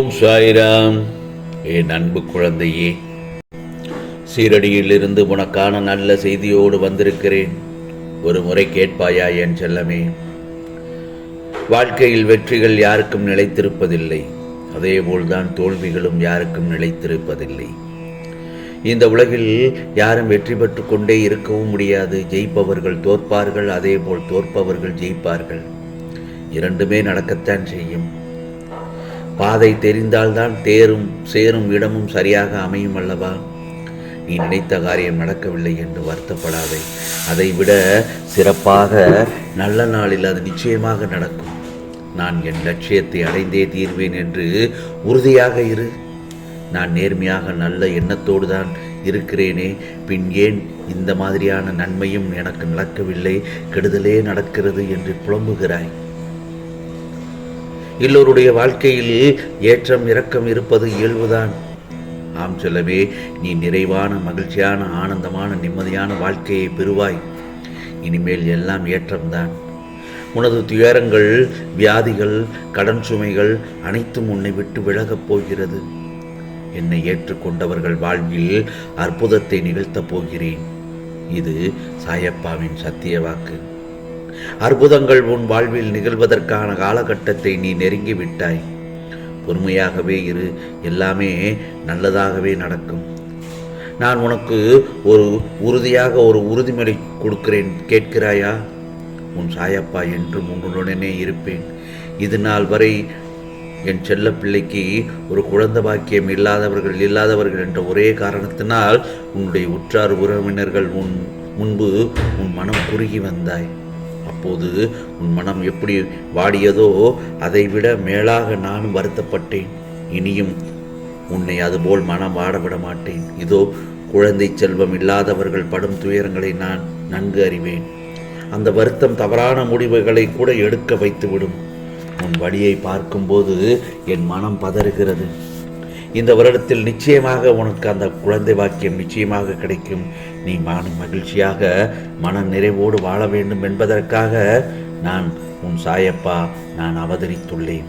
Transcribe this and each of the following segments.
ஓம் சாய்ராம். என் அன்பு குழந்தையே சீரடியிலிருந்து உனக்கான நல்ல செய்தியோடு வந்திருக்கிறேன். ஒரு முறை கேட்பாயா என் செல்லமே? வாழ்க்கையில் வெற்றிகள் யாருக்கும் நிலைத்திருப்பதில்லை. அதேபோல்தான் தோல்விகளும் யாருக்கும் நிலைத்திருப்பதில்லை. இந்த உலகில் யாரும் வெற்றி பெற்று கொண்டே இருக்கவும் முடியாது. ஜெயிப்பவர்கள் தோற்பார்கள் அதேபோல் தோற்பவர்கள் ஜெயிப்பார்கள். இரண்டுமே நடக்கத்தான் செய்யும். பாதை தெரிந்தால்தான் தேரும் சேரும் இடமும் சரியாக அமையும் அல்லவா? நீ நினைத்த காரியம் நடக்கவில்லை என்று வருத்தப்படாதே. அதை விட சிறப்பாக நல்ல நாளில் அது நிச்சயமாக நடக்கும். நான் என் லட்சியத்தை அடைந்தே தீர்வேன் என்று உறுதியாக இரு. நான் நேர்மையாக நல்ல எண்ணத்தோடு தான் இருக்கிறேனே. பின் ஏன் இந்த மாதிரியான நன்மையும் எனக்கு நடக்கவில்லை? கெடுதலே நடக்கிறது என்று புலம்புகிறாய். எல்லோருடைய வாழ்க்கையில் ஏற்றம் இரக்கம் இருப்பது இயல்புதான். ஆம் செல்லவே நீ நிறைவான மகிழ்ச்சியான ஆனந்தமான நிம்மதியான வாழ்க்கையை பெறுவாய். இனிமேல் எல்லாம் ஏற்றம்தான். உனது துயரங்கள் வியாதிகள் கடன் சுமைகள் அனைத்தும் உன்னை விட்டு விலகப் போகிறது. என்னை ஏற்றுக்கொண்டவர்கள் வாழ்வில் அற்புதத்தை நிகழ்த்தப் போகிறேன். இது சாயப்பாவின் சத்திய வாக்கு. அற்புதங்கள் உன் வாழ்வில் நிகழ்வதற்கான காலகட்டத்தை நீ நெருங்கி விட்டாய். பொறுமையாகவே இரு எல்லாமே நல்லதாகவே நடக்கும். நான் உனக்கு ஒரு உறுதியாக ஒரு உறுதிமொழி கொடுக்கிறேன் கேட்கிறாயா? உன் சாயப்பா என்றும் உன்னுடனே இருப்பேன். இது நாள் வரை என் செல்ல பிள்ளைக்கு ஒரு குழந்தை பாக்கியம் இல்லாதவர்கள் இல்லாதவர்கள் என்ற ஒரே காரணத்தினால் உன்னுடைய உற்றார் உறவினர்கள் உன் முன்பு உன் மனம் குறுகி வந்தாய். அப்போது உன் மனம் எப்படி வாடியதோ அதைவிட மேலாக நானும் வருத்தப்பட்டேன். இனியும் உன்னை அதுபோல் மனம் வாடவிட மாட்டேன். இதோ குழந்தை செல்வம் இல்லாதவர்கள் படும் துயரங்களை நான் நன்கு அறிவேன். அந்த வருத்தம் தவறான முடிவுகளை கூட எடுக்க வைத்துவிடும். உன் வழியை பார்க்கும்போது என் மனம் பதறுகிறது. இந்த வருடத்தில் நிச்சயமாக உனக்கு அந்த குழந்தை வாக்கியம் நிச்சயமாக கிடைக்கும். நீ மன மகிழ்ச்சியாக மன நிறைவோடு வாழ வேண்டும் என்பதற்காக நான் உன் சாயப்பா நான் அவதரித்துள்ளேன்.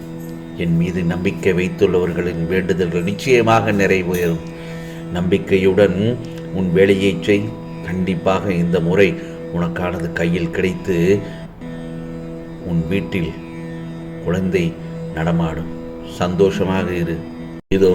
என் மீது நம்பிக்கை வைத்துள்ளவர்களின் வேண்டுதல்கள் நிச்சயமாக நிறைவேறும். நம்பிக்கையுடன் உன் வேலையை செய். கண்டிப்பாக இந்த முறை உனக்கானது கையில் கிடைத்து உன் வீட்டில் குழந்தை நடமாடும். சந்தோஷமாக இரு. இதோ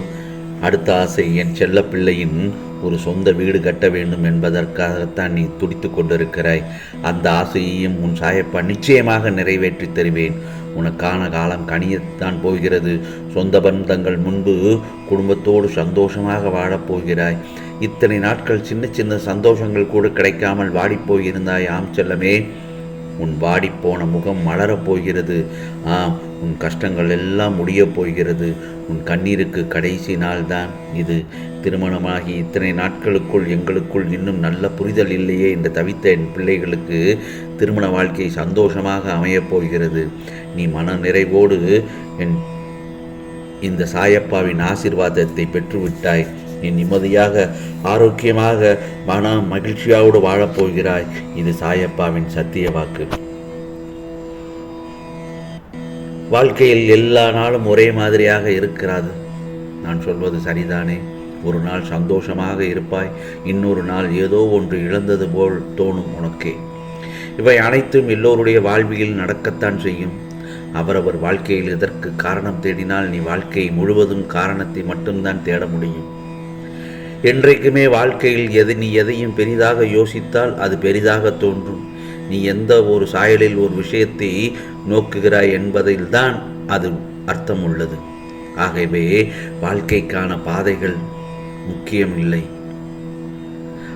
அடுத்த ஆசை என் செல்லப்பிள்ளையின் ஒரு சொந்த வீடு கட்ட வேண்டும் என்பதற்காகத்தான் நீ துடித்து கொண்டிருக்கிறாய். அந்த ஆசையையும் உன் சாயப்பா நிச்சயமாக நிறைவேற்றி தருவேன். உனக்கான காலம் கனியத்தான் போகிறது. சொந்த பந்தங்கள் முன்பு குடும்பத்தோடு சந்தோஷமாக வாழப் போகிறாய். இத்தனை நாட்கள் சின்ன சின்ன சந்தோஷங்கள் கூட கிடைக்காமல் வாடிப்போயிருந்தாய் ஆம் செல்லமே உன் வாடிப்போன முகம் மலரப் போகிறது. ஆம் உன் கஷ்டங்கள் எல்லாம் முடியப் போகிறது. உன் கண்ணீருக்கு கடைசி நாள்தான் இது. திருமணமாகி இத்தனை நாட்களுக்குள் எங்களுக்குள் இன்னும் நல்ல புரிதல் இல்லையே என்று தவித்த என் பிள்ளைகளுக்கு திருமண வாழ்க்கை சந்தோஷமாக அமையப் போகிறது. நீ மன நிறைவோடு என் இந்த சாயப்பாவின் ஆசிர்வாதத்தை பெற்றுவிட்டாய். நீ நிம்மதியாக ஆரோக்கியமாக மன மகிழ்ச்சியோடு வாழப்போகிறாய் இது சாயப்பாவின் சத்திய வாக்கு. வாழ்க்கையில் எல்லா நாளும் ஒரே மாதிரியாக இருக்கிறாது. நான் சொல்வது சரிதானே? ஒரு நாள் சந்தோஷமாக இருப்பாய் இன்னொரு நாள் ஏதோ ஒன்று இழந்தது போல் தோணும் உனக்கே. இவை அனைத்தும் எல்லோருடைய வாழ்வியில் நடக்கத்தான் செய்யும். அவரவர் வாழ்க்கையில் இதற்கு காரணம் தேடினால் நீ வாழ்க்கை முழுவதும் காரணத்தை மட்டும்தான் தேட முடியும். என்றைக்குமே வாழ்க்கையில் எது நீ எதையும் பெரிதாக யோசித்தால் அது பெரிதாக தோன்றும். நீ எந்த ஒரு சாயலில் ஒரு விஷயத்தை நோக்குகிறாய் என்பதில்தான் அது அர்த்தம் உள்ளது ஆகவே வாழ்க்கைக்கான பாதைகள் முக்கியம் இல்லை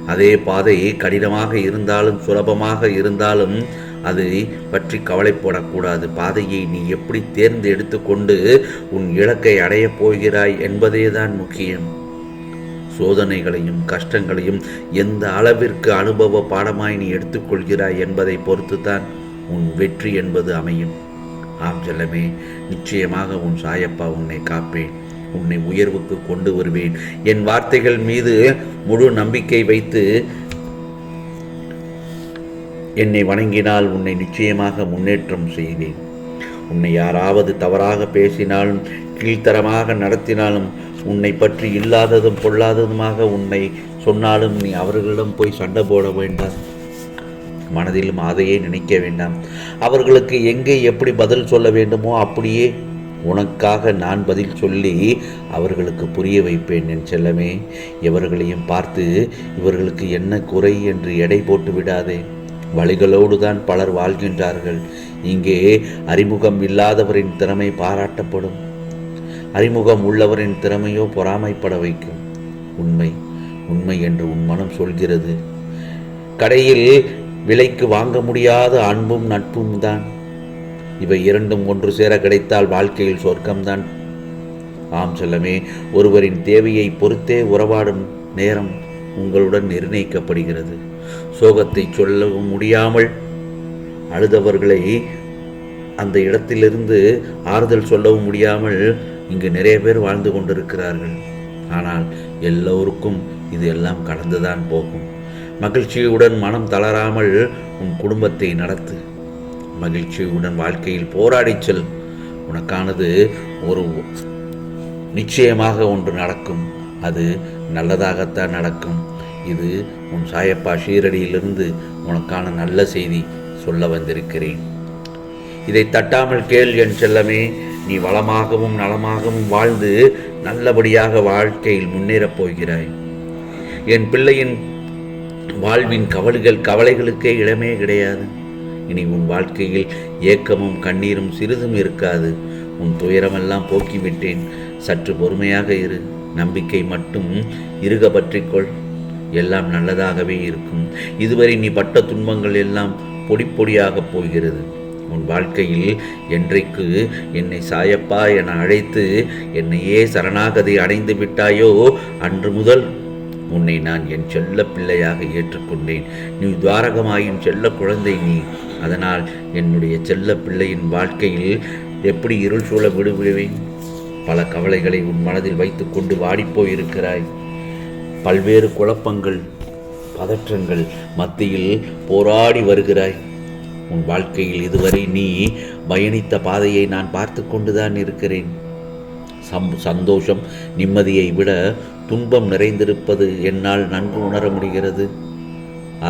அதே பாதை கடினமாக இருந்தாலும் சுலபமாக இருந்தாலும் அதை பற்றி கவலைப்படக்கூடாது. பாதையை நீ எப்படி தேர்ந்து எடுத்துக்கொண்டு உன் இலக்கை அடையப் போகிறாய் என்பதே தான் முக்கியம். சோதனைகளையும் கஷ்டங்களையும் எந்த அளவிற்கு அனுபவ பாடமாய் நீ எடுத்துக்கொள்கிறாய் என்பதை பொறுத்துத்தான் உன் வெற்றி என்பது அமையும். ஆம் செல்லமே நிச்சயமாக உன் சாயப்பா உன்னை காப்பேன். உன்னை உயர்வுக்கு கொண்டு வருவேன். என் வார்த்தைகள் மீது முழு நம்பிக்கை வைத்து என்னை வணங்கினால் உன்னை நிச்சயமாக முன்னேற்றம் செய்வேன். உன்னை யாராவது தவறாக பேசினாலும் கீழ்த்தரமாக நடத்தினாலும் உன்னை பற்றி இல்லாததும் பொல்லாததுமாக உன்னை சொன்னாலும் நீ அவர்களிடம் போய் சண்டை போட வேண்டாம். மனதிலும் அதையே நினைக்க வேண்டாம். அவர்களுக்கு எங்கே எப்படி பதில் சொல்ல வேண்டுமோ அப்படியே உனக்காக நான் பதில் சொல்லி அவர்களுக்கு புரிய வைப்பேன் என் செல்லமே. இவர்களையும் பார்த்து இவர்களுக்கு என்ன குறை என்று எடை போட்டு விடாதே. வழிகளோடு தான் பலர் வாழ்கின்றார்கள். இங்கே அறிமுகம் இல்லாதவரின் திறமை பாராட்டப்படும். அறிமுகம் உள்ளவரின் திறமையோ பொறாமைப்பட வைக்கும். உண்மை உண்மை என்று உன் மனம் சொல்கிறது. கடையில் விலைக்கு வாங்க முடியாத அன்பும் நட்பும் தான். இவை இரண்டும் ஒன்று சேர கிடைத்தால் வாழ்க்கையில் சொர்க்கம்தான். ஆம் செல்லமே ஒருவரின் தேவையை பொறுத்தே உறவாடும் நேரம் உங்களுடன் நிர்ணயிக்கப்படுகிறது. சோகத்தை சொல்லவும் முடியாமல் அழுதவர்களை அந்த இடத்திலிருந்து ஆறுதல் சொல்லவும் முடியாமல் இங்கு நிறைய பேர் வாழ்ந்து கொண்டிருக்கிறார்கள். ஆனால் எல்லோருக்கும் இது எல்லாம் கடந்துதான் போகும். மகிழ்ச்சியுடன் மனம் தளராமல் உன் குடும்பத்தை நடத்து. மகிழ்ச்சியுடன் வாழ்க்கையில் போராடி செல். உனக்கானது ஒரு நிச்சயமாக ஒன்று நடக்கும். அது நல்லதாகத்தான் நடக்கும். இது உன் சாயப்பா ஷீரடியிலிருந்து உனக்கான நல்ல செய்தி சொல்ல வந்திருக்கிறேன். இதை தட்டாமல் கேள் என் செல்லமே. நீ வளமாகவும் நலமாகவும் வாழ்ந்து நல்லபடியாக வாழ்க்கையில் முன்னேறப் போகிறாய். என் பிள்ளையின் வாழ்வின் கவலைகள் கவலைகளுக்கே இடமே கிடையாது. இனி உன் வாழ்க்கையில் ஏக்கமும் கண்ணீரும் சிறிதும் இருக்காது. உன் துயரமெல்லாம் போக்கிவிட்டேன். சற்று பொறுமையாக இரு. நம்பிக்கை மட்டும் இருக பற்றிக்கொள் எல்லாம் நல்லதாகவே இருக்கும். இதுவரை நீ பட்ட துன்பங்கள் எல்லாம் பொடி பொடியாகப் போகிறது. உன் வாழ்க்கையில் என்றைக்கு என்னை சாயப்பா என அழைத்து என்னையே சரணாகதி அடைந்து விட்டாயோ அன்று முதல் உன்னை நான் என் செல்ல பிள்ளையாக ஏற்றுக்கொண்டேன். நீ துவாரகமாயின் செல்ல குழந்தை நீ. அதனால் என்னுடைய செல்ல பிள்ளையின் வாழ்க்கையில் எப்படி இருள் சூழ விடுவிடுவேன் பல கவலைகளை உன் மனதில் வைத்துக்கொண்டு வாடிப்போயிருக்கிறாய் பல்வேறு குழப்பங்கள் பதற்றங்கள் மத்தியில் போராடி வருகிறாய். உன் வாழ்க்கையில் இதுவரை நீ பயணித்த பாதையை நான் பார்த்து கொண்டுதான் இருக்கிறேன். சம் சந்தோஷம் நிம்மதியை விட துன்பம் நிறைந்திருப்பது என்னால் நன்கு உணர முடிகிறது.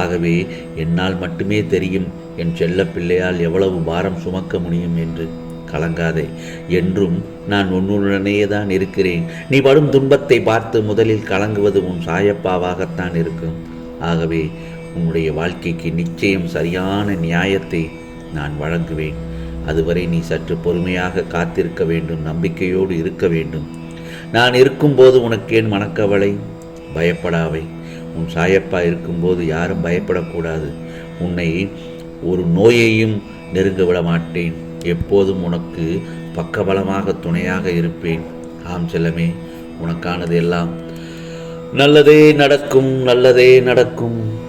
ஆகவே என்னால் மட்டுமே தெரியும் என் செல்ல பிள்ளையால் எவ்வளவு பாரம் சுமக்க முடியும் என்று. கலங்காதே என்றும் நான் உன்னுடனேயே தான் இருக்கிறேன். நீ படும் துன்பத்தை பார்த்து முதலில் கலங்குவது உன் சாயப்பாவாகத்தான் இருக்கும். ஆகவே உன்னுடைய வாழ்க்கைக்கு நிச்சயம் சரியான நியாயத்தை நான் வழங்குவேன். அதுவரை நீ சற்று பொறுமையாக காத்திருக்க வேண்டும் நம்பிக்கையோடு இருக்க வேண்டும். நான் இருக்கும்போது உனக்கு ஏன் மனக்கவலை? பயப்படாவை உன் சாயப்பா இருக்கும்போது யாரும் பயப்படக்கூடாது. உன்னை ஒரு நோயையும் நெருங்க விட மாட்டேன். எப்போதும் உனக்கு பக்கபலமாக துணையாக இருப்பேன். ஆம் செல்லமே உனக்கானது எல்லாம் நல்லதே நடக்கும் நல்லதே நடக்கும்.